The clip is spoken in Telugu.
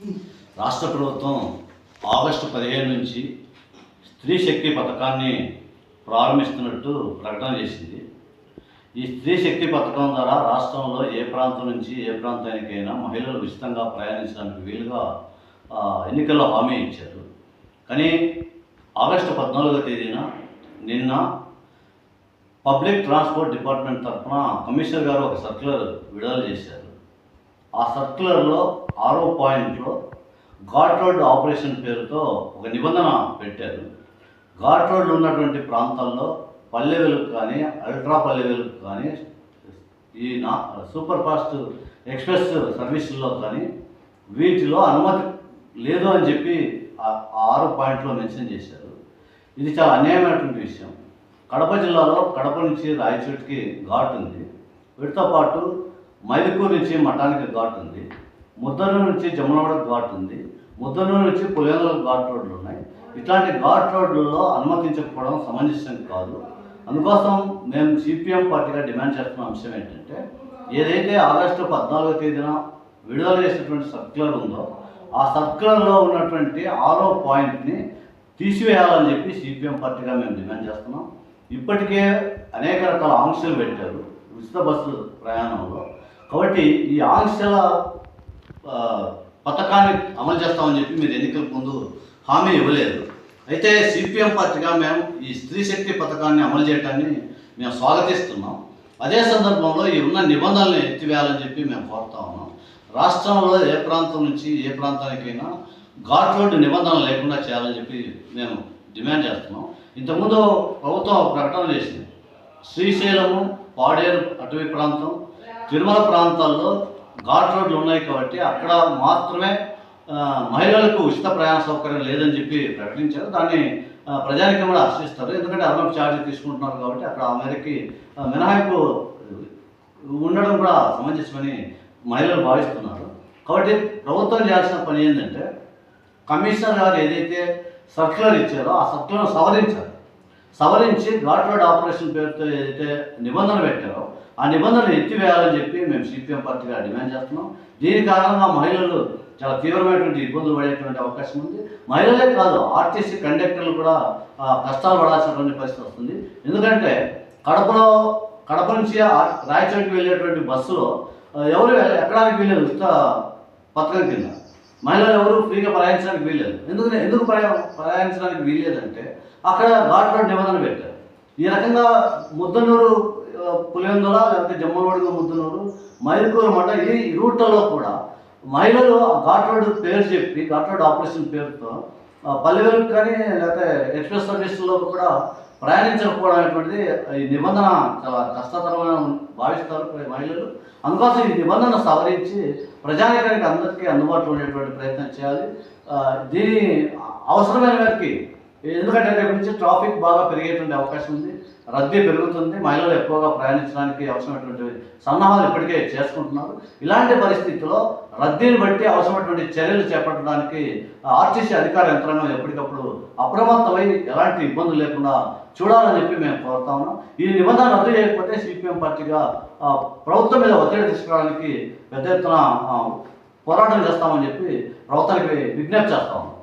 రాష్ట్ర ప్రభుత్వం ఆగస్టు పదిహేను నుంచి స్త్రీ శక్తి పథకాన్ని ప్రారంభిస్తున్నట్టు ప్రకటన చేసింది. ఈ స్త్రీ శక్తి పథకం ద్వారా రాష్ట్రంలో ఏ ప్రాంతం నుంచి ఏ ప్రాంతానికైనా మహిళలు ఉచితంగా ప్రయాణించడానికి వీలుగా ఎన్నికల్లో హామీ ఇచ్చారు. కానీ ఆగస్టు పద్నాలుగో తేదీన నిన్న పబ్లిక్ ట్రాన్స్పోర్ట్ డిపార్ట్మెంట్ తరఫున కమిషనర్ గారు ఒక సర్క్యులర్ విడుదల చేశారు. ఆ సర్క్యులర్లో ఆరో పాయింట్లో ఘాట్ రోడ్ ఆపరేషన్ పేరుతో ఒక నిబంధన పెట్టారు. ఘాట్ రోడ్లు ఉన్నటువంటి ప్రాంతాల్లో పల్లె వెలుగు కానీ అల్ట్రా పల్లె వెలుగు కానీ ఈ నా సూపర్ ఫాస్ట్ ఎక్స్ప్రెస్ సర్వీసుల్లో కానీ వీటిలో అనుమతి లేదు అని చెప్పి ఆరు పాయింట్లో మెన్షన్ చేశారు. ఇది చాలా అన్యాయమైనటువంటి విషయం. కడప జిల్లాలో కడప నుంచి రాయచోటికి ఘాట్ ఉంది. వీటితో పాటు మైదుకూరు నుంచి మఠానికి ఘాట్ ఉంది. ముద్దనూరు నుంచి జమునవాడ ఘాట్ ఉంది. ముద్దనూరు నుంచి పులివెందుల ఘాట్ రోడ్లు ఉన్నాయి. ఇట్లాంటి ఘాట్ రోడ్లలో అనుమతించకపోవడం సమంజసం కాదు. అందుకోసం మేము సిపిఎం పార్టీగా డిమాండ్ చేస్తున్న అంశం ఏంటంటే ఏదైతే ఆగస్టు పద్నాలుగో తేదీన విడుదల చేసినటువంటి సర్క్యులర్ ఉందో ఆ సర్క్యులర్లో ఉన్నటువంటి ఆరో పాయింట్ని తీసివేయాలని చెప్పి సిపిఎం పార్టీగా మేము డిమాండ్ చేస్తున్నాం. ఇప్పటికే అనేక రకాల ఆంక్షలు పెట్టారు. ఉచిత బస్సు ప్రయాణంలో. కాబట్టి ఈ ఆంక్షల పథకాన్ని అమలు చేస్తామని చెప్పి మీరు ఎన్నికల ముందు హామీ ఇవ్వలేదు. అయితే సిపిఎం పార్టీగా మేము ఈ స్త్రీ శక్తి పథకాన్ని అమలు చేయడాన్ని మేము స్వాగతిస్తున్నాం. అదే సందర్భంలో ఈ ఉన్న నిబంధనలను ఎత్తివేయాలని చెప్పి మేము కోరుతా ఉన్నాం. రాష్ట్రంలో ఏ ప్రాంతం నుంచి ఏ ప్రాంతానికైనా ఘాట్ రోడ్డు నిబంధనలు లేకుండా చేయాలని చెప్పి మేము డిమాండ్ చేస్తున్నాం. ఇంతకుముందు ప్రభుత్వం ప్రకటన చేసింది. శ్రీశైలము పాడేరు అటవీ ప్రాంతం తిరుమల ప్రాంతాల్లో ఘాట్ రోడ్లు ఉన్నాయి కాబట్టి అక్కడ మాత్రమే మహిళలకు ఉచిత ప్రయాణ సౌకర్యం లేదని చెప్పి ప్రకటించారు. దాన్ని ప్రజానికి ప్రజానికం కూడా ఆశిస్తారు ఎందుకంటే అదనపు ఛార్జీ తీసుకుంటున్నారు కాబట్టి అక్కడ ఆ మేరకి మినహాయింపు ఉండడం కూడా సమంజసమని మహిళలు భావిస్తున్నారు. కాబట్టి ప్రభుత్వం చేయాల్సిన పని ఏంటంటే కమిషనర్ గారు ఏదైతే సర్క్యులర్ ఇచ్చారో ఆ సర్క్యులర్ సవరించారు సవరించి ఘాట్ ఆపరేషన్ పేరుతో ఏదైతే నిబంధన పెట్టారో ఆ నిబంధనలు ఎత్తివేయాలని చెప్పి మేము సిపిఎం పార్టీగా డిమాండ్ చేస్తున్నాం. దీని కారణంగా మహిళలు చాలా తీవ్రమైనటువంటి ఇబ్బందులు పడేటువంటి అవకాశం ఉంది. మహిళలే కాదు ఆర్టీసీ కండక్టర్లు కూడా కష్టాలు పడాల్సినటువంటి పరిస్థితి వస్తుంది. ఎందుకంటే కడపలో కడప నుంచి రాయచూరికి రాయచోటికి వెళ్ళేటువంటి బస్సులో ఎవరు ఎక్కడానికి వీలేదు ఉచిత పథకం కింద. మహిళలు ఎవరు ఫ్రీగా ప్రయాణించడానికి వీల్లేదు. ఎందుకు ఎందుకు ప్రయా ప్రయాణించడానికి వీల్లేదంటే అక్కడ ఘాట్ రోడ్ నిబంధన పెట్టారు. ఈ రకంగా ముద్దనూరు పులివెందుల లేకపోతే జమ్మలవాడిగా ముద్దనూరు మైదుకూరు మఠ ఈ రూట్లలో కూడా మహిళలు ఘాట్ రోడ్ పేరు చెప్పి ఘాట్ రోడ్ ఆపరేషన్ పేరుతో ఆ, కానీ లేకపోతే ఎక్స్ప్రెస్ సర్వీసుల్లో కూడా ప్రయాణించకపోవడం అనేటువంటిది ఈ నిబంధన చాలా కష్టతరమైన భావిస్తారు మహిళలు. అందుకోసం ఈ నిబంధన సవరించి ప్రజానికానికి అందరికీ అందుబాటులో ఉండేటువంటి ప్రయత్నం చేయాలి. దీని అవసరమైన వారికి ఎందుకంటే రేపు నుంచి ట్రాఫిక్ బాగా పెరిగేటువంటి అవకాశం ఉంది రద్దీ పెరుగుతుంది మహిళలు ఎక్కువగా ప్రయాణించడానికి అవసరమైనటువంటి సన్నాహాలు ఇప్పటికే చేసుకుంటున్నారు. ఇలాంటి పరిస్థితుల్లో రద్దీని బట్టి అవసరమైనటువంటి చర్యలు చేపట్టడానికి ఆర్టీసీ అధికార యంత్రాంగం ఎప్పటికప్పుడు అప్రమత్తమై ఎలాంటి ఇబ్బందులు లేకుండా చూడాలని చెప్పి మేము కోరుతా ఉన్నాం. ఈ నిబంధన రద్దు చేయకపోతే సిపిఎం పార్టీగా ప్రభుత్వం మీద ఒత్తిడి తీసుకురావడానికి పెద్ద ఎత్తున పోరాటం చేస్తామని చెప్పి ప్రభుత్వానికి విజ్ఞప్తి చేస్తా ఉన్నాం.